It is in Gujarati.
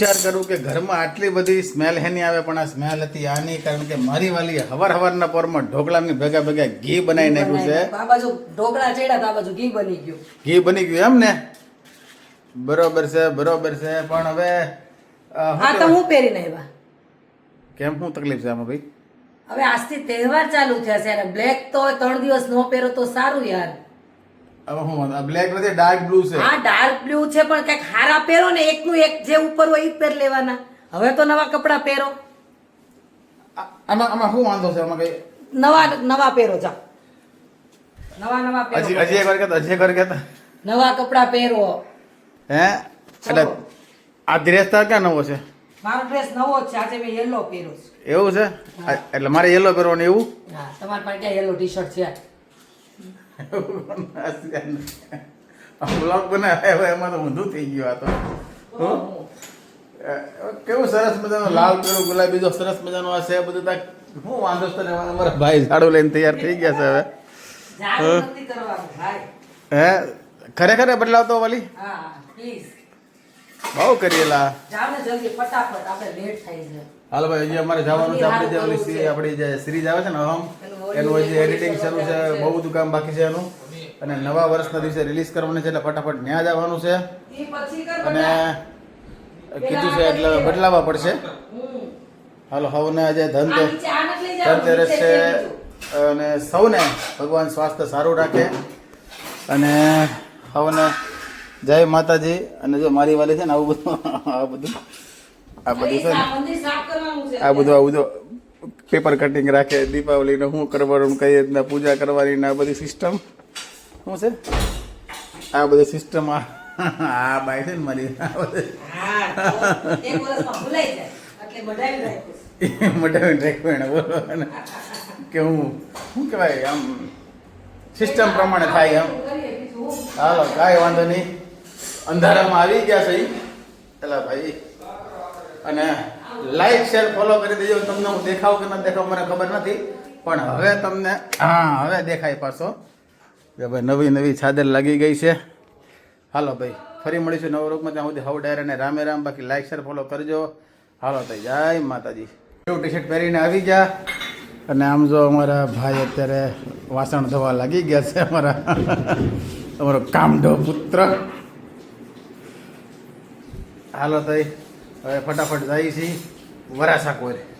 વિચાર કરું કે ઘરમાં આટલી બધી સ્મેલ હેની આવે પણ આ સ્મેલ હતી આની કારણ કે મારી વાલી હવાર હવારના પોરમાં ઢોકળાની ભેગા ભેગા ઘી બનાવી નાખ્યું છે. આ બાજુ ઢોકળા ચડ્યા તો આ બાજુ ઘી બની ગયું. ઘી બની ગયું એમ ને? બરોબર છે બરોબર છે પણ હવે હા તો? હું પહેરીને આવ્યા? કેમ શું તકલીફ છે આમાં ભાઈ? હવે આજથી તહેવાર ચાલુ થયા છે અને બ્લેક તો ત્રણ દિવસ નો પહેરો તો સારું યાર. હવે હું બ્લેક નથી ડાર્ક બ્લુ છે. હા ડાર્ક બ્લુ છે પણ કંઈક હારા પહેરો ને એકનું એક જે ઉપર હોય એ પહેર લેવાના. હવે તો નવા કપડા પહેરો. આમાં આમાં શું વાંધો છે? આમાં કઈ નવા નવા પહેરો જા. નવા નવા પહેરો. હજી હજી એકવાર કહેતા હજી એકવાર કહેતા. નવા કપડા પહેરો. હે? એટલે આ ડ્રેસ તાર ક્યાં નવો છે? મારો ડ્રેસ નવો છે. આજે મેં યેલો પહેર્યો છે. એવું છે? એટલે મારે યેલો પહેરવાનું એવું? હા તમારી પાસે ક્યાં યેલો ટી શર્ટ છે? બ્લોગ બનાવ્યા એમાં તો ઊંધું થઈ ગયું આ તો. કેવું સરસ મજાનો લાલ પીળું ગુલાબી જો સરસ મજાનો આ છે બધું તાક હું વાંધો તો લેવાનો અમારા ભાઈ ઝાડુ લઈને તૈયાર થઈ ગયા છે હવે. હે? ખરેખર બદલાવ બદલાવતો વાલી? બહુ કરીએલા જાવ જલ્દી ફટાફટ આપણે લેટ થાય છે. હાલો ભાઈ હજી અમારે જવાનું છે આપણે જે ઓલી સિરીજ આપણી જે સિરીઝ આવે છે ને હમ એનું હજી એડિટિંગ શરૂ છે બહુ બધું કામ બાકી છે એનું. અને નવા વર્ષના દિવસે રિલીઝ કરવાની છે એટલે ફટાફટ ન્યા છે ઈ પછી કર અને કીધું છે એટલે બદલાવવા પડશે. હાલો હવને આજે ધન ધનતેરસ છે. અને સૌને ભગવાન સ્વાસ્થ્ય સારું રાખે. અને હવને જય માતાજી. અને જો મારી વાલી છે ને આવું બધું આ બધું આ બધું છે આ બધું આ બધું પેપર કટિંગ રાખે, દીપાવલીને શું કરવાનું કઈ રીતના પૂજા કરવાની આ બધી સિસ્ટમ શું છે? આ બધી સિસ્ટમ આ. આ બાઈ છે ને મારી. બધાય રાખ્યું એને બોલો. કે હું, શું કહેવાય, આમ સિસ્ટમ પ્રમાણે થાય એમ. હાલો, કાંઈ વાંધો નહીં. અંધારામાં આવી ગયા છે. પેલા ભાઈ. અને લાઈક શેર ફોલો કરી દેજો. તમને હું દેખાવ કે ન દેખાવ મને ખબર નથી. પણ હવે તમને, હા, હવે દેખાય પાછો. કે ભાઈ, નવી નવી છાદર લાગી ગઈ છે. હાલો ભાઈ, ફરી મળીશું નવો રોગમાં ત્યાં સુધી હવ ડાયર અને રામે રામ. બાકી લાઈક શેર ફોલો કરજો. હાલો તો જય માતાજી. એવું ટી શર્ટ પહેરીને આવી ગયા. અને આમ જો અમારા ભાઈ અત્યારે વાસણ ધોવા લાગી ગયા છે અમારા. અમારો કામઢો પુત્ર. હાલો તઈ હવે ફટાફટ જાય છે વરાસા કોરે.